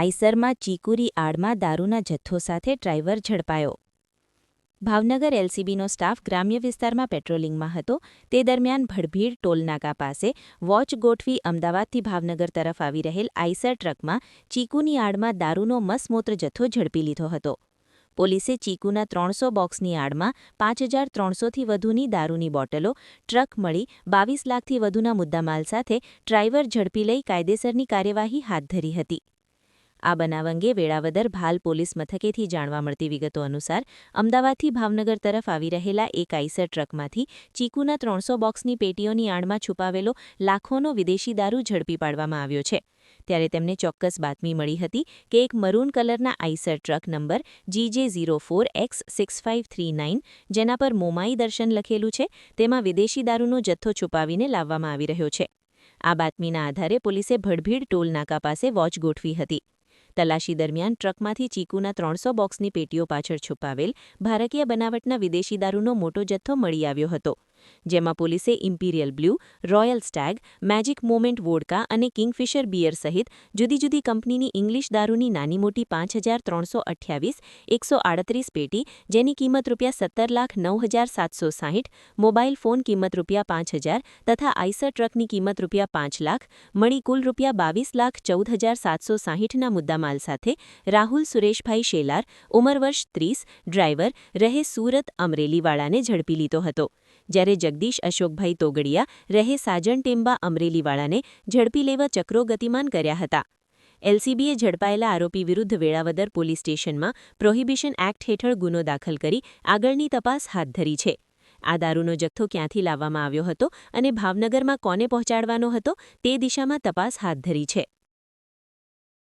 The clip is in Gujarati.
આઈસરમાં ચીકુરી આડમાં દારૂના જથ્થો સાથે ડ્રાઈવર ઝડપાયો. ભાવનગર એલસીબીનો સ્ટાફ ગ્રામ્ય વિસ્તારમાં પેટ્રોલિંગમાં હતો. તે દરમિયાન ભડભીડ ટોલનાકા પાસે વોચ ગોઠવી અમદાવાદથી ભાવનગર તરફ આવી રહેલ આઈસર ટ્રકમાં ચીકુની આડમાં દારૂનો મસમોત્ર જથ્થો ઝડપી લીધો હતો. પોલીસે ચીકુના ત્રણસો બોક્સની આડમાં પાંચ હજાર ત્રણસોથી વધુની દારૂની બોટલો, ટ્રક મળી બાવીસ લાખથી વધુના મુદ્દામાલ સાથે ડ્રાઈવર ઝડપી લઈ કાયદેસરની કાર્યવાહી હાથ ધરી હતી. આ બનાવ અંગે વેળાવદર ભાલ પોલીસ મથકેથી જાણવા મળતી વિગતો અનુસાર અમદાવાદથી ભાવનગર તરફ આવી રહેલા એક આઈસર ટ્રકમાંથી ચીકુના ત્રણસો બોક્સની પેટીઓની આડમાં છુપાવેલો લાખોનો વિદેશી દારૂ ઝડપી પાડવામાં આવ્યો છે. ત્યારે તેમને ચોક્કસ બાતમી મળી હતી કે એક મરૂન કલરના Eicher truck number GJ zero four X six five three nine, જેના પર મોમાઈ દર્શન લખેલું છે, તેમાં વિદેશી દારૂનો જથ્થો છુપાવીને લાવવામાં આવી રહ્યો છે. આ બાતમીના આધારે પોલીસે ભડભીડ ટોલ નાકા પાસે વોચ ગોઠવી હતી. તલાશી દરમિયાન ટ્રકમાંથી ચીકુના ત્રણસો બોક્સની પેટીઓ પાછળ છુપાવેલ ભારતીય બનાવટના વિદેશી દારૂનો મોટો જથ્થો મળી આવ્યો હતો. જેમાં પોલીસે Imperial Blue, Royal Stag, Magic Moment vodka અને કિંગફિશર બિયર સહિત જુદી જુદી કંપનીની ઇંગ્લિશ દારૂની નાની મોટી પાંચ હજાર ત્રણસો અઠ્યાવીસ, એકસો આડત્રીસ પેટી, જેની કિંમત રૂપિયા સત્તર લાખ નવ હજાર સાતસો સાહીઠ, મોબાઈલ ફોન કિંમત રૂપિયા પાંચ હજાર તથા આઈસર ટ્રકની કિંમત રૂપિયા પાંચ લાખ મળી કુલ રૂપિયા બાવીસ લાખ ચૌદ હજાર સાતસો સાહીઠના મુદ્દામાલ સાથે રાહુલ સુરેશભાઈ શેલાર, ઉંમર વર્ષ ત્રીસ, ડ્રાઈવર, રહે સુરત અમરેલીવાળાને ઝડપી લીધો હતો. જ્યારે જગદીશ અશોકભાઈ તોગડિયા રહે સાજણ ટેમ્બા અમરેલીવાળાને ઝડપી લેવા ચક્રો ગતિમાન કર્યા હતા. એલસીબીએ ઝડપાયેલા આરોપી વિરુદ્ધ વેળાવદર પોલીસ સ્ટેશનમાં પ્રોહિબિશન એક્ટ હેઠળ ગુનો દાખલ કરી આગળની તપાસ હાથ ધરી છે. આ દારૂનો જથ્થો ક્યાંથી લાવવામાં આવ્યો હતો અને ભાવનગરમાં કોને પહોંચાડવાનો હતો તે દિશામાં તપાસ હાથ ધરી છે.